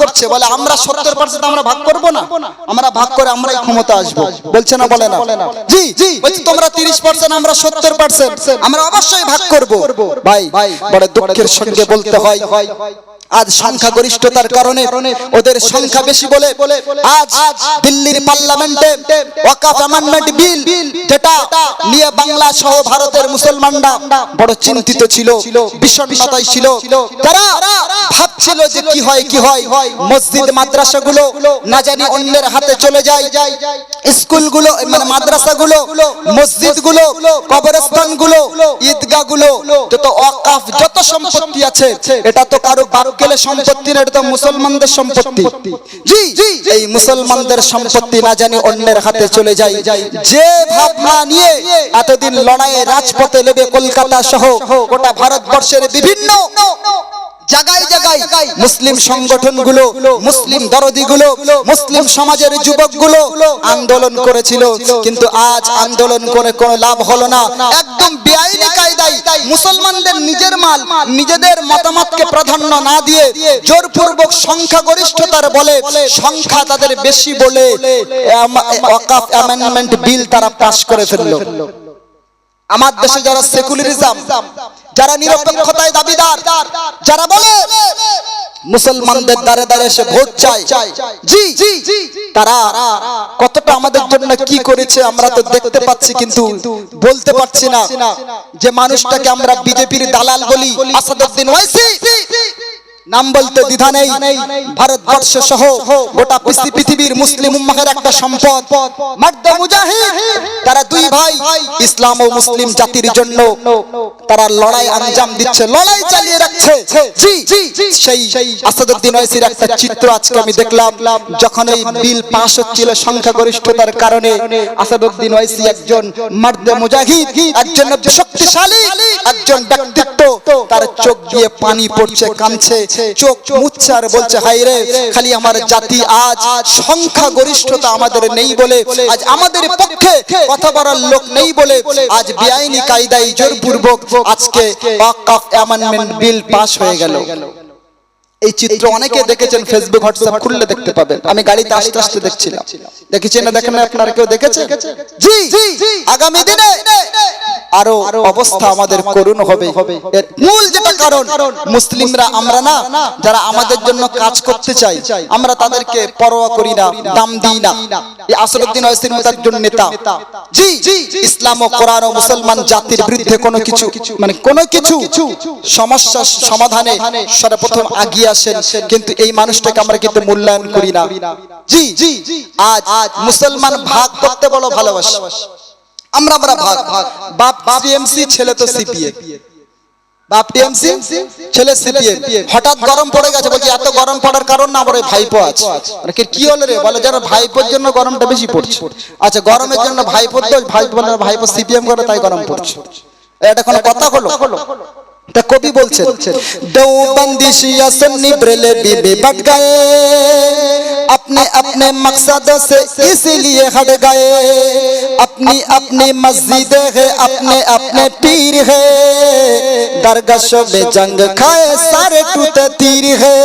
করছে, বলে আমরা সত্তর পার্সেন্ট আমরা ভাগ করব না। আমরা ভাগ করে আমরাই ক্ষমতা আসব। বলছে না, বলে না। জি জি। তোমরা তিরিশ পার্সেন্ট আমরা সত্তর পার্সেন্ট আমরা অবশ্যই ভাগ করব। ভাই, বড় দুঃখের সঙ্গে বলতে হয়। আজ সংখ্যা গরিষ্ঠতার কারণে ওদের সংখ্যা বেশি বলে আজ দিল্লির পার্লামেন্টে ওয়াকাফ অ্যামেন্ডমেন্ট বিল যেটা নিয়ে বাংলা সহ ভারতের মুসলমানরা বড় চিন্তিত ছিল, বিষণ্ণতায় ছিল। তারা ভাবছিল যে কি হয় কি হয়। মসজিদ, মাদ্রাসাগুলো না জানি অন্যের হাতে চলে যায়। স্কুলগুলো মানে মাদ্রাসাগুলো, মসজিদগুলো, কবরস্থানগুলো, ঈদগাহগুলো, যত ওয়াকাফ, যত সম্পত্তি আছে, এটা তো কারও বারকেলে সম্পত্তি সম্পত্তির এটা তো মুসলমানদের সম্পত্তি। জি এই মুসলমানদের সম্পত্তি না জানি অন্যের হাতে চলে যাই যে ভাবনা নিয়ে এতদিন লড়াইয়ে রাজপথে লেগে কলকাতা সহ গোটা ভারতবর্ষের বিভিন্ন জায়গায় জায়গায় মুসলিম সংগঠনগুলো, মুসলিম দরদিগুলো, মুসলিম সমাজের যুবকগুলো আন্দোলন করেছিল। কিন্তু আজ আন্দোলন করে কোনো লাভ হলো না। একদম বেআইনি কায়দায় মুসলমানদের নিজের মাল, নিজেদের মতামতকে প্রাধান্য না দিয়ে জোরপূর্বক সংখ্যাগরিষ্ঠতার বলে সংখ্যা তাদের বেশি বলে অ্যামেন্ডমেন্ট বিল তারা পাশ করে ফেলল। আমার দেশে যারা সেকুলারিজম, যারা নিরপেক্ষতায় দাবিদার, যারা বলে মুসলমানদের দ্বারে দ্বারে এসে ভোট চাই জি, তারা কতটা আমাদের জন্য কি করেছে আমরা তো দেখতে পাচ্ছি কিন্তু বলতে পারছি না যে মানুষটাকে আমরা বিজেপির দালাল বলি, আসাদুদ্দিন ওয়াইসি। নাম বলতে দ্বিধা নেই। ভারতবর্ষ সহ গোটা পৃথিবীর মুসলিম উম্মাহের একটা সম্পদ। মার্দা মুজাহিদ, তারা দুই ভাই, ইসলাম ও মুসলিম জাতির জন্য তারা লড়াই আঞ্জাম দিচ্ছে, লড়াই চালিয়ে রাখছে। সেই আসাদুদ্দিন ওয়াইসির একটা চিত্র আজকে আমি দেখলাম, যখন এই বিল পাস হচ্ছিল সংখ্যাগরিষ্ঠতার কারণে আসাদুদ্দিন ওয়াইসি একজন মার্দে মুজাহিদ, একজন শক্তিশালী, একজন ব্যক্তিত্ব। তার চোখ দিয়ে পানি পড়ছে, কাঁদছে। চোখ মুচ্ছে আর বলছে হাই রে, খালি আমার জাতি আজ সংখ্যা গরিষ্ঠতা আমাদের নেই বলে, আজ আমাদের পক্ষে কথা বলার লোক নেই বলে, আজ বেআইনি কায়দায় জোরপূর্বক আজকে অ্যামেন্ডমেন্ট বিল পাস হয়ে গেল। এই চিত্র অনেকে দেখেছেন ফেসবুক হোয়াটসঅ্যাপ খুললে দেখতে পাবেন। আমি গাড়িতে আস্তে আস্তে দেখছিলাম। দেখেছেন না দেখেন না আপনারা কেউ দেখেছে? জি আগামী দিনে আরও অবস্থা আমাদের করুণ হবে। এর মূল যেটা কারণ মুসলিমরা আমরা না যারা আমাদের জন্য কাজ করতে চাই আমরা তাদেরকে পরোয়া করি না দাম দিই না। এই আসরুদ্দিন ওয়াইসির মতো একজন নেতা। জি ইসলাম ও কোরআন ও মুসলমান জাতির বিরুদ্ধে কোনো কিছু মানে কোনো কিছু সমস্যা সমাধানে সর্বপ্রথম আগিয়ে আসেন, কিন্তু এই মানুষটাকে আমরা কিন্তু মূল্যায়ন করি না। জি আজ আজ মুসলমান ভাগ করতে বলো ভালোবাসা। আমরা আমরা ভাগ। বাপ টিএমসি, ছেলে তো সিপিএম। বাপ টিএমসি, ছেলে সিপিএম। হঠাৎ গরম পড়ে গেছে, বলছি, এত গরম পড়ার কারণ না, আমার ভাইপো আছে। মানে কি- হলো রে? বলে, যারা ভাইপোর জন্য গরমটা বেশি পড়ছে। আচ্ছা গরমের জন্য ভাইপোর দোষ ভাই বলে ভাইপো সিপিএম করে তাই গরম পড়ছে। এটা কোনো কথা হলো? তা কবি বলছেন দেওবন্দি শিয়া সুন্নি बरेलवी भी बट गए अपने अपने मकसदों से इसीलिए हट गए अपनी अपनी मस्जिद है अपने अपने पीर है दरगशों में जंग खाए सारे टूटे तीर है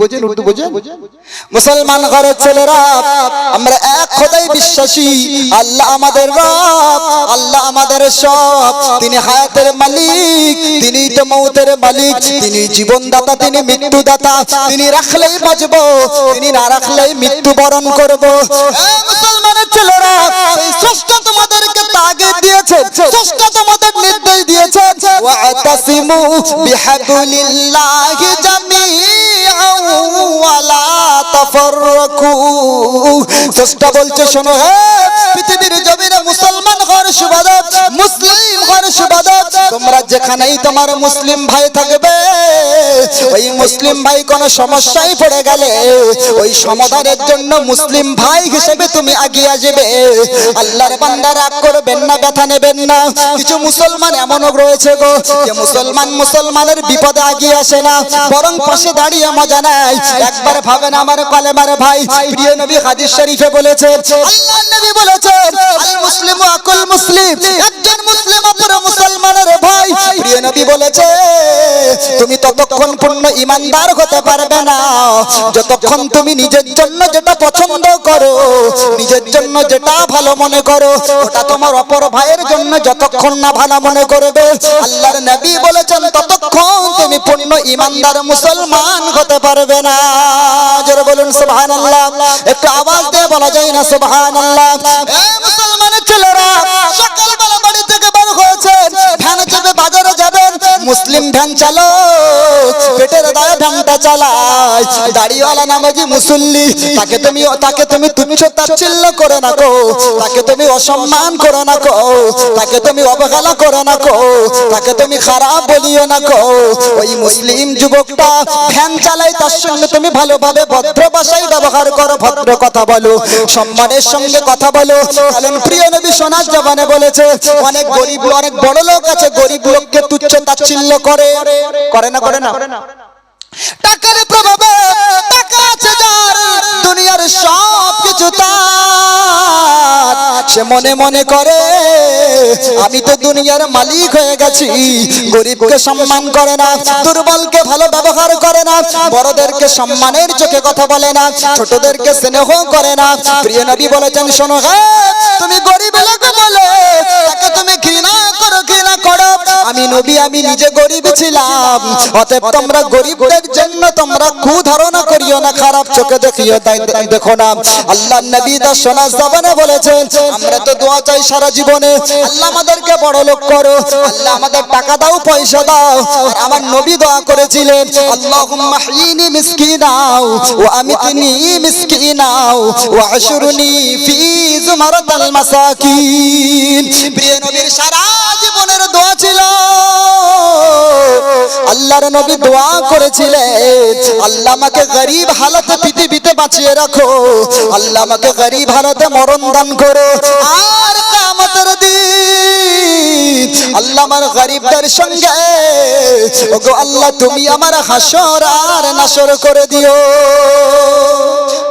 বোঝেন, উর্দু বোঝেন? মুসলমান ঘরের ছেলেরা, আমরা এক খোদাই বিশ্বাসী। আল্লাহ আমাদের রব, আল্লাহ আমাদের সব। তিনি হায়াতের মালিক, তিনি তো মৌতের মালিক। তিনি জীবনদাতা, তিনি মৃত্যুদাতা। তিনি রাখলেই বাঁচব, তিনি না রাখলেই মৃত্যুবরণ করব। মুসলমানের ছেলেরা স্রষ্টা তোমাদেরকে তাগিদ দিয়েছে, স্রষ্টা তোমাদের নির্দেশ দিয়েছে। ওয়াতাসিমু বিহাবলিল্লাহি স্রষ্টা বলছে শোনো হ্যাঁ পৃথিবীর জমিনে মুসলমান ঘর সুবাদত মুসলিম সুবাদত তোমরা যেখানেই তোমার মুসলিম ভাই থাকবে, ওই মুসলিম ভাই কোন সমস্যায় পড়ে গেলে, ওই সমাধানের জন্য মুসলিম ভাই হিসেবে তুমি এগিয়ে আসবে। আল্লাহর বান্দা রাগ করবেন না, ব্যথা নেবেন না। কিছু মুসলমান এমনও রয়েছে গো, যে মুসলমান মুসলমানের বিপদে এগিয়ে আসে না, বরং পাশে দাঁড়িয়ে মজা নেয়। একবার ভাবেন আমার কালেমার ভাই, প্রিয় নবী হাদিস শরীফে বলেছে আল্লাহর নবী বলেছেন আল মুসলিমু আকুল মুসলিম, একজন তুমি ততক্ষণ পূর্ণ ইমানদার হতে পারবে না। যতক্ষণ তুমি নিজের জন্য যেটা পছন্দ করো, নিজের জন্য যেটা ভালো মনে করো, ওটা তোমার অপর ভাইয়ের জন্য যতক্ষণ না ভালো মনে করবে। আল্লাহর নবী বলেছেন, ততক্ষণ তুমি পূর্ণ ইমানদার মুসলমান হতে পারবে না। জোরে বলুন, সুবহানাল্লাহ। একটু আওয়াজ দিয়ে বলা যায় না, সুবহানাল্লাহ। মুসলিম ভ্যান চালো পেটের দায়ে ভ্যানটা চালায় দাড়িওয়ালা নামাজি মুসল্লি, তাকে তুমি তাকে তুমি তুচ্ছ তাচ্ছিল্য করে না কো তাকে তুমি অসম্মান করো না কো তাকে তুমি অবহেলা করো না কো তাকে তুমি খারাপ বলিও না কো ওই মুসলিম যুবকটা ভ্যান চালায়, তার সঙ্গে তুমি ভালোভাবে ভদ্র ভাষায় ব্যবহার করো, ভদ্র কথা বলো, সম্মানের সঙ্গে কথা বলো। কারণ প্রিয় নবী সোনার জবানে বলেছে, অনেক গরিব, অনেক বড় লোক আছে, গরিব লোককে তুচ্ছ তাচ্ছিল্য করে করে না করে না। টাকার প্রভাবে সে মনে মনে করে, আমি তো দুনিয়ার মালিক হয়ে গেছি। গরিবকে সম্মান করে না, দুর্বলকে ভালো ব্যবহার করে না, বড়দেরকে সম্মানের চোখে কথা বলে না, ছোটদেরকে স্নেহ করে না। প্রিয় নবী বলেছেন, শোনো হ্যাঁ তুমি গরিব লোক বলে, তাকে তুমি ঘৃণা করো ঘৃণা করো। আমি নবী, আমি নিজে গরিব ছিলাম। অতএব তোমরা গরিবদের জন্য তোমরা কুধারণা করিও না, খারাপ চোখে দেখিও, তাই দেখো না। আল্লাহ নবী দা সোনা জবানে বলেছেন আমরা তো দোয়া চাই সারা জীবনে। আল্লাহ আমাদেরকে বড় লোক করো। আল্লাহ আমাদের টাকা দাও, পয়সা দাও। আমার নবী দোয়া করেছিলেন, আল্লাহুম্মা হিনি মিসকিনাও, ওয়া আমিতনি মিসকিনাও, ওয়া আশরুনি ফি জুমারাতাল মাসাকিন। প্রিয় আল্লাহর নবী দোয়া করেছিলেন। আল্লাহ আমাকে গরিব হালতে পৃথিবীতে বাঁচিয়ে রাখো। আল্লাহ আমাকে গরিব হালতে মরণ দান করো। আর কামতের দিন আল্লাহ আমার গরিবদের সঙ্গে। ওগো আল্লাহ, তুমি আমার হাসর আর নাসর করে দিও।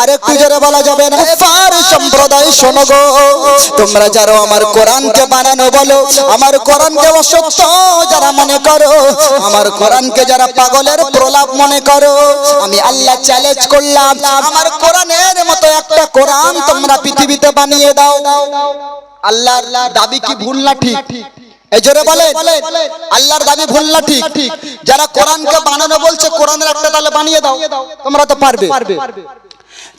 আর একটু জোরে বলা যাবে না? ফার সম্প্রদায়, শোনো গো। তোমরা যারা আমার কোরআনকে বানানো বলো, আমার কোরআনকে অসত্য যারা মনে করো, আমার কোরআনকে যারা পাগলের প্রলাপ মনে করো, আমি আল্লাহ চ্যালেঞ্জ করলাম। আমার কোরআনের মতো একটা কোরআন তোমরা পৃথিবীতে বানিয়ে দাও। আল্লাহর দাবি কি ভুল না ঠিক? এই জোরে বলে আল্লাহর দাবি ভুল না ঠিক। যারা কোরআনকে বানানো বলছে, কোরআনের একটা তাহলে বানিয়ে দাও, তোমরা তো পারবে।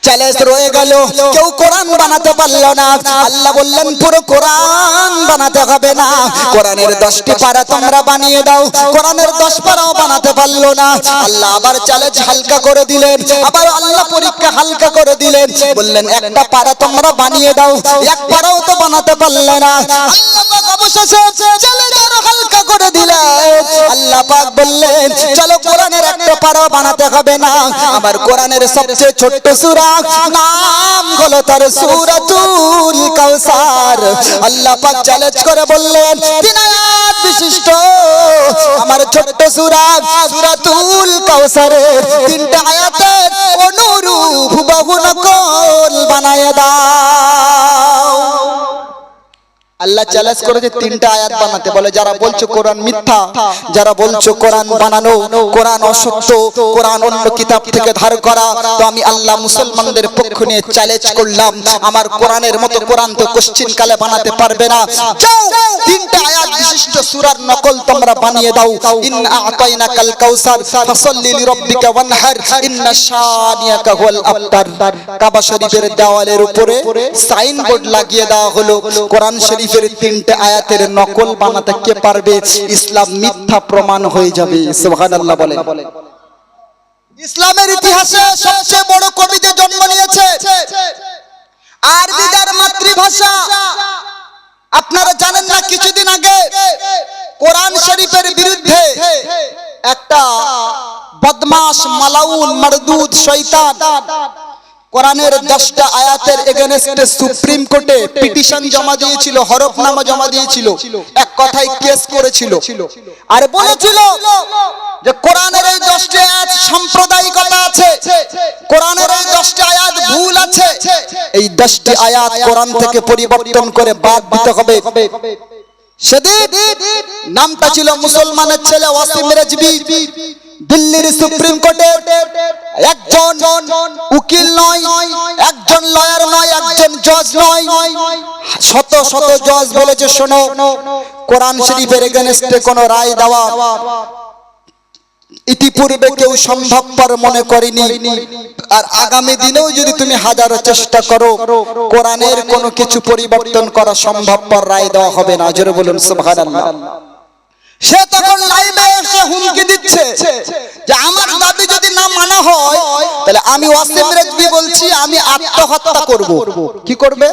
চ্যালেঞ্জ রয়ে গেল। কেউ কোরআন বানাতে পারল না। আল্লাহ বললেন, পুরো কোরআন বানাতে হবে না। কোরআনের দশটি পারা তোমরা বানিয়ে দাও। কোরআনের দশ পারাও বানাতে পারল না। আল্লাহ আবার চ্যালেঞ্জ হালকা করে দিলেন। আবার আল্লাহ পরীক্ষা হালকা করে দিলেন। বললেন, একটা পারা তোমরা বানিয়ে দাও। এক পারাও তো বানাতে পারলে না। আল্লাহ হালকা করে দিলেন। আল্লাহ পাক বললেন, চলো কোরআনের একটা পারা বানাতে হবে না। আমার কোরআনের সবচেয়ে ছোট্ট সূরা নাম হলো তার সুরাতুল কাউসার। আল্লাহ পাক চ্যালেঞ্জ করে বললেন, তিন আয়াত বিশিষ্ট। আমার ছোট্ট সূরা, সূরাতুল কাউসারে তিনটা আয়াতের অনুরূপ বহু নকল বানায় দাও। আল্লাহ চ্যালেঞ্জ করেছে তিনটা আয়াত বানাতে। বলে যারা বলছো কোরআন মিথ্যা যারা বলছো কোরআন বানানো কোরআন অসত্য কোরআন অন্য কিতাব থেকে ধার করা। তো আমি আল্লাহ মুসলমানদের পক্ষ নিয়ে চ্যালেঞ্জ করলাম। আমার কোরআনের মতো কোরআন তো কোশ্চিন কালে বানাতে পারবে না। যাও তিনটা আয়াত বিশিষ্ট সূরার নকল তোমরা বানিয়ে দাও। ইন্না আতাইনাকাল কাউসার, ফাসাল্লি লিরাব্বিকা ওয়ানহার, ইন্না শানিয়াকা হুয়াল আবতার। কাবা শরীফের দেওয়ালের উপরে সাইনবোর্ড লাগিয়ে দেওয়া হলো। কোরআন শরীফের তিনটে আয়াতের নকল বানাতে কে পারবে? ইসলাম মিথ্যা প্রমাণ হয়ে যাবে। সুবহানাল্লাহ বলেন। ইসলামের ইতিহাসে সবচেয়ে বড় কবি জন্ম নিয়েছে। আরবি যার মাতৃভাষা। আপনারা জানেন না কিছুদিন আগে কোরআন শরীফের বিরুদ্ধে একটা বদমাস মালাউন মারদুদ শৈতান কোরআনের দশটা আয়াতের এগেনস্ট সুপ্রিম কোর্টে পিটিশন জমা দিয়েছিল, হরফনামা জমা দিয়েছিল, এক কথায় কেস করেছিল। আর বলেছিল যে কোরআনের এই দশটি আয়াত সাম্প্রদায়িকতা আছে, কোরআনের এই দশটি আয়াত ভুল আছে, এই দশটি আয়াত কোরআন থেকে পরিবর্তন করে বাদ দিতে হবে। সেদিন নামটা ছিল মুসলমানের ছেলে ওয়াসিম রেজবি, দিল্লির সুপ্রিম কোর্টে একজন উকিল নয়, একজন লয়ার নয়, একজন জজ নয়, শত শত জজ বলেছে, শোনো, কোরআন শরীফের এগেনস্টে কোন রায় দেওয়া ইতিপূর্বে কেউ সম্ভবপর মনে করেনি। আর আগামী দিনেও যদি তুমি হাজারো চেষ্টা করো, কোরআনের কোনো কিছু পরিবর্তন করা সম্ভবপর রায় দেওয়া হবে না। জোরে বলুন, সুবহানাল্লাহ। সে তখন লাইভে এসে হুমকি দিচ্ছে যে, আমার দাবি যদি না মানা হয়, তাহলে আমি ওয়াসিম রেজবি বলছি, আমি আত্মহত্যা করব। কি করবে?